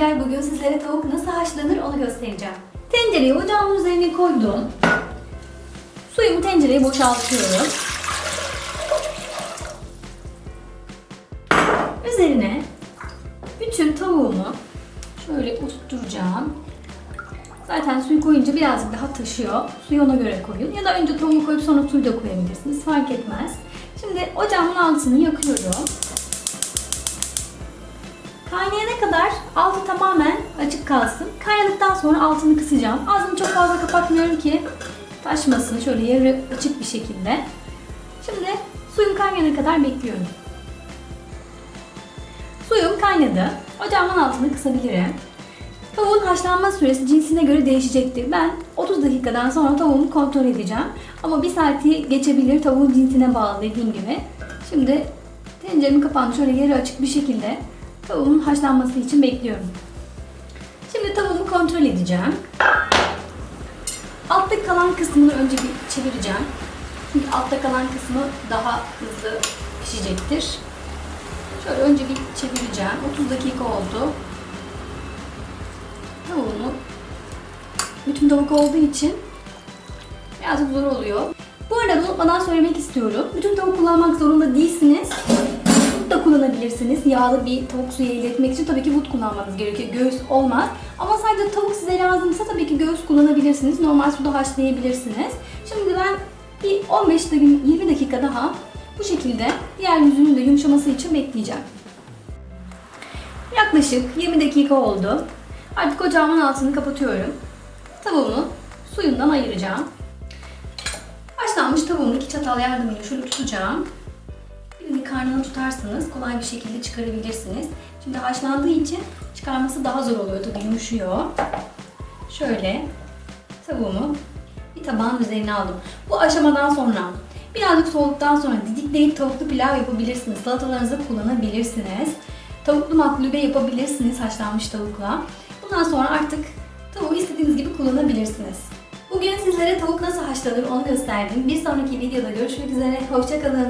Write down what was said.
Gel bugün sizlere tavuk nasıl haşlanır onu göstereceğim. Tencereyi ocağımın üzerine koydum. Suyumu tencereye boşaltıyorum. Üzerine bütün tavuğumu şöyle oturtacağım. Zaten suyu koyunca birazcık daha taşıyor. Suyu ona göre koyun. Ya da önce tavuğu koyup sonra suyu da koyabilirsiniz. Fark etmez. Şimdi ocağımın altını yakıyorum. Kaynayana kadar altı tamamen açık kalsın. Kaynadıktan sonra altını kısacağım. Ağzını çok fazla kapatmıyorum ki taşmasın. Şöyle yarı açık bir şekilde. Şimdi suyum kaynayana kadar bekliyorum. Suyum kaynadı. Ocağımın altını kısabilirim. Tavuğun haşlanma süresi cinsine göre değişecektir. Ben 30 dakikadan sonra tavuğumu kontrol edeceğim. Ama bir saati geçebilir tavuğun cinsine bağlı dediğim gibi. Şimdi tenceremin kapağını şöyle yarı açık bir şekilde tavuğun haşlanması için bekliyorum. Şimdi tavuğumu kontrol edeceğim. Altta kalan kısmını önce bir çevireceğim. Çünkü altta kalan kısmı daha hızlı pişecektir. Şöyle önce bir çevireceğim. 30 dakika oldu. Tavuğumu bütün tavuk olduğu için birazcık zor oluyor. Bu arada unutmadan söylemek istiyorum. Bütün tavuk kullanmak zorunda değilsiniz. Da kullanabilirsiniz. Yağlı bir tavuk suyu elde etmek için tabii ki but kullanmanız gerekiyor. Göğüs olmaz. Ama sadece tavuk size lazımsa tabii ki göğüs kullanabilirsiniz. Normal suda haşlayabilirsiniz. Şimdi ben bir 15 dakika, 20 dakika daha bu şekilde diğer yüzünün de yumuşaması için bekleyeceğim. Yaklaşık 20 dakika oldu. Artık ocağımın altını kapatıyorum. Tavuğumu suyundan ayıracağım. Haşlanmış tavuğumu iki çatal yardımıyla şöyle tutacağım. Karnına tutarsanız kolay bir şekilde çıkarabilirsiniz. Şimdi haşlandığı için çıkarması daha zor oluyor tabii yumuşuyor. Şöyle tavuğumu bir tabağın üzerine aldım. Bu aşamadan sonra birazcık soğuduktan sonra didikleyip tavuklu pilav yapabilirsiniz. Salatalarınızı kullanabilirsiniz. Tavuklu maklube yapabilirsiniz haşlanmış tavukla. Bundan sonra artık tavuğu istediğiniz gibi kullanabilirsiniz. Bugün sizlere tavuk nasıl haşlanır onu gösterdim. Bir sonraki videoda görüşmek üzere. Hoşçakalın.